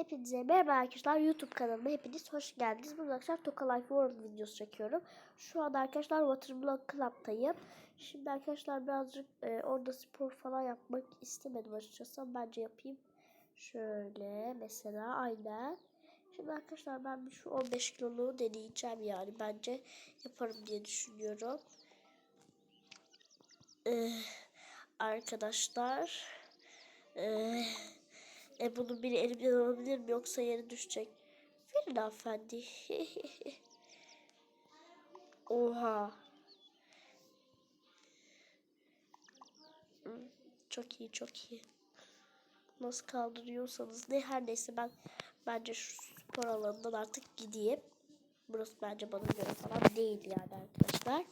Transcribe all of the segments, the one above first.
Hepinize merhaba arkadaşlar YouTube kanalıma hepiniz hoş geldiniz. Bugün arkadaşlar Toka World videosu çekiyorum. Şu anda arkadaşlar Waterblock Club'tayım. Şimdi arkadaşlar birazcık e, orada spor falan yapmak istemedim açıkçası bence yapayım. Şöyle mesela aynen. Şimdi arkadaşlar ben bir şu 15 kiloluğu deneyeceğim yani bence yaparım diye düşünüyorum. Ee, arkadaşlar ee, e bunu biri elimden alabilir mi yoksa yere düşecek. Verin hanımefendi. Oha. Çok iyi çok iyi. Nasıl kaldırıyorsanız ne her neyse ben bence şu spor alanından artık gideyim. Burası bence bana göre falan değil yani arkadaşlar.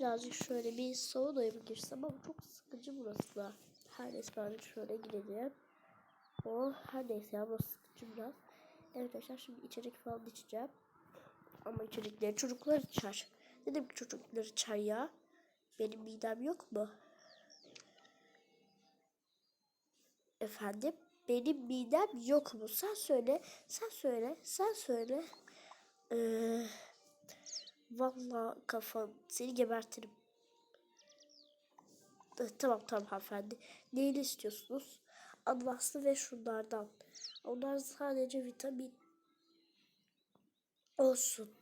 Birazcık şöyle bir saunaya mı girsem ama çok sıkıcı burası da. Her neyse ben de şöyle gidelim. O her neyse ya burası sıkıcı biraz. Evet arkadaşlar şimdi içecek falan içeceğim. Ama içecekleri çocuklar içer. Dedim ki çocuklar içer ya. Benim midem yok mu? Efendim? Benim midem yok mu? Sen söyle. Sen söyle. Sen söyle. Ee, vallahi kafam. Seni gebertirim. Eh, Tamam tamam hanımefendi. Neyini istiyorsunuz? Ananaslı ve şunlardan. Onlar sadece vitamin olsun.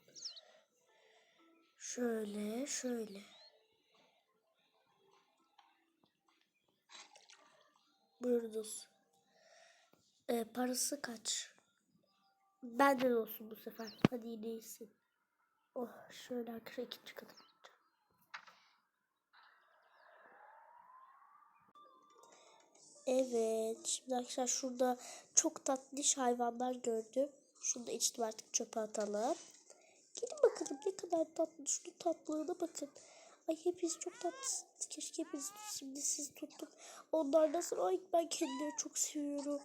Şöyle şöyle. Buyurunuz. Ee, parası kaç? Benden olsun bu sefer. Hadi iyisin. Oh şöyle arkadaşlar ikinci kata Evet. Şimdi arkadaşlar şurada çok tatlış hayvanlar gördüm. Şunu da içtim artık çöpe atalım. Gelin bakalım ne kadar tatlı. Şunun tatlılığına bakın. Ay hepiniz çok tatlısınız. Keşke hepiniz şimdi siz tuttum. Onlar nasıl? Ay ben kendileri çok seviyorum.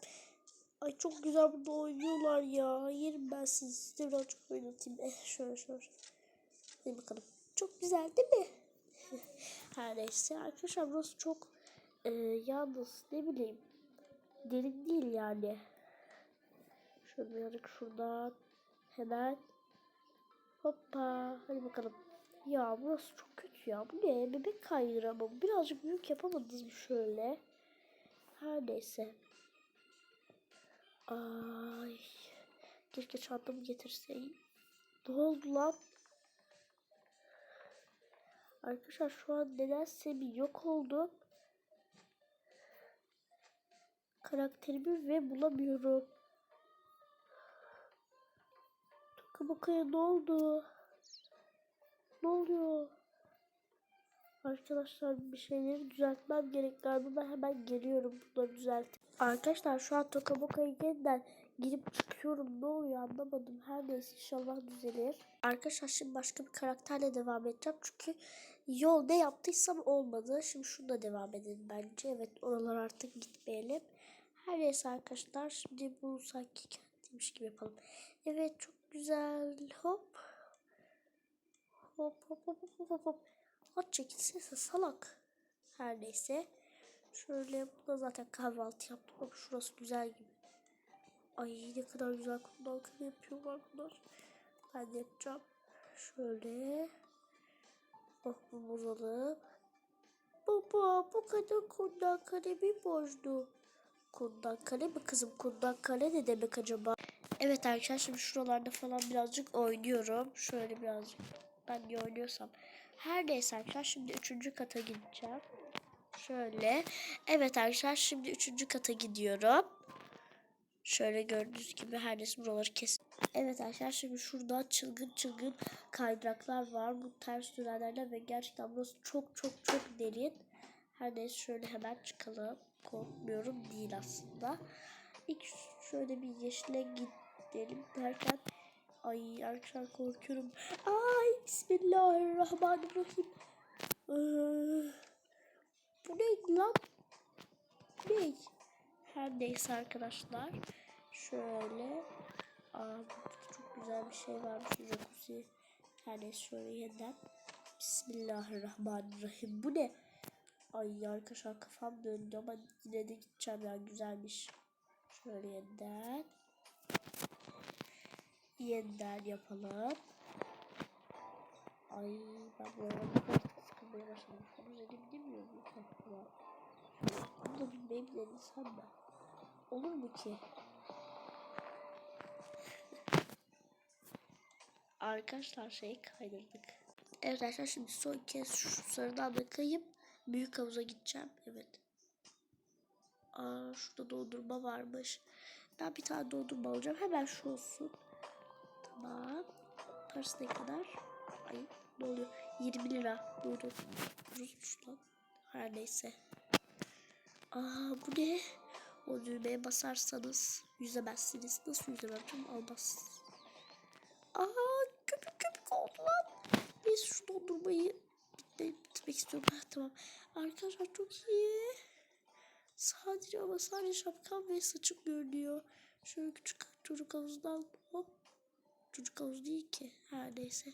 Ay çok güzel burada oynuyorlar ya. Yerim ben sizi. Size birazcık oynatayım. Eh şöyle şöyle. Hadi bakalım. Çok güzel değil mi? Her neyse arkadaşlar burası çok e, yalnız ne bileyim derin değil yani. Şöyle birazcık şuradan hemen hoppa hadi bakalım. Ya burası çok kötü ya. Bu ne? Bebek kaydıramam. Birazcık büyük yapamadınız mı şöyle? Her neyse. Ay. Keşke çantamı getirseydim. Ne oldu lan? Arkadaşlar şu an nedense bir yok oldum. Karakterimi ve bulamıyorum. Toka bakaya ne oldu? Ne oluyor? Arkadaşlar bir şeyleri düzeltmem gerek galiba. Ben hemen geliyorum bunları düzelt. Arkadaşlar şu an Toka Boka'ya yeniden girip çıkıyorum. Ne oluyor anlamadım. Her neyse inşallah düzelir. Arkadaşlar şimdi başka bir karakterle devam edeceğim. Çünkü yol ne yaptıysam olmadı. Şimdi şununla devam edelim bence. Evet oralar artık gitmeyelim. Her neyse arkadaşlar şimdi bu sanki kendiymiş gibi yapalım. Evet çok güzel. Hop. Hop hop hop hop hop hop. At çekilsene salak. Her neyse. Şöyle burada zaten kahvaltı yaptım ama şurası güzel gibi. Ay ne kadar güzel kundan kare yapıyorlar bunlar. Ben de yapacağım. Şöyle. Oh bu bozalım. Baba bu kadar kundan kare mi bozdu? Kundan kare mi kızım? Kundan kare ne demek acaba? Evet arkadaşlar şimdi şuralarda falan birazcık oynuyorum. Şöyle birazcık. Ben niye oynuyorsam. Her neyse arkadaşlar şimdi üçüncü kata gideceğim. Şöyle. Evet arkadaşlar şimdi üçüncü kata gidiyorum. Şöyle gördüğünüz gibi her neyse buraları kes. Evet arkadaşlar şimdi şurada çılgın çılgın kaydıraklar var. Bu ters dönenlerden ve gerçekten burası çok çok çok derin. Her neyse şöyle hemen çıkalım. Korkmuyorum değil aslında. İlk şöyle bir yeşile gidelim derken Ay arkadaşlar korkuyorum. Ay bismillahirrahmanirrahim. Ee, bu ne lan? Ne? Her neyse arkadaşlar. Şöyle. Aa çok güzel bir şey varmış. Jacuzzi. Her neyse şöyle yeniden. Bismillahirrahmanirrahim. Bu ne? Ay arkadaşlar kafam döndü ama yine de gideceğim yani güzelmiş. Şöyle yeniden. Yeniden yapalım. Ay ben bu arada sıkılmaya başladım. Bunu dedim demiyor mu? Bunu da bilmeyim denesem ben. Olur mu ki? Arkadaşlar şeyi kaydırdık. Evet arkadaşlar şimdi son kez şu sarıdan bakayım. Büyük havuza gideceğim. Evet. Aa şurada dondurma varmış. Ben bir tane dondurma alacağım. Hemen şu olsun. Tamam. Parası ne kadar? Ay ne oluyor? 20 lira. Doğru. Ucuzmuş lan. Her neyse. Aa bu ne? O düğmeye basarsanız yüzemezsiniz. Nasıl yüzemem canım? Almazsınız. Aa köpük köpük oldu lan. Biz şu dondurmayı bitmek istiyorum. Ha, tamam. Arkadaşlar çok iyi. Sadece ama sadece şapkam ve saçım görünüyor. Şöyle küçük çocuk havuzundan hop. Çocuk havuz değil ki. Her neyse.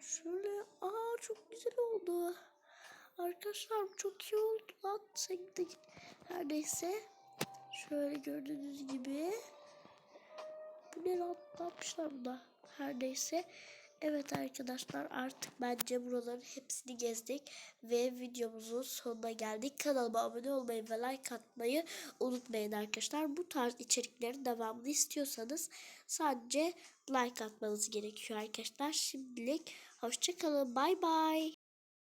Şöyle aa çok güzel oldu. Arkadaşlar çok iyi oldu lan. Sen de git. Her neyse. Şöyle gördüğünüz gibi. Bu ne lan? Ne yapmışlar buna? Her neyse. Evet arkadaşlar artık bence buraların hepsini gezdik ve videomuzun sonuna geldik. Kanalıma abone olmayı ve like atmayı unutmayın arkadaşlar. Bu tarz içeriklerin devamını istiyorsanız sadece like atmanız gerekiyor arkadaşlar. Şimdilik hoşçakalın. Bay bay.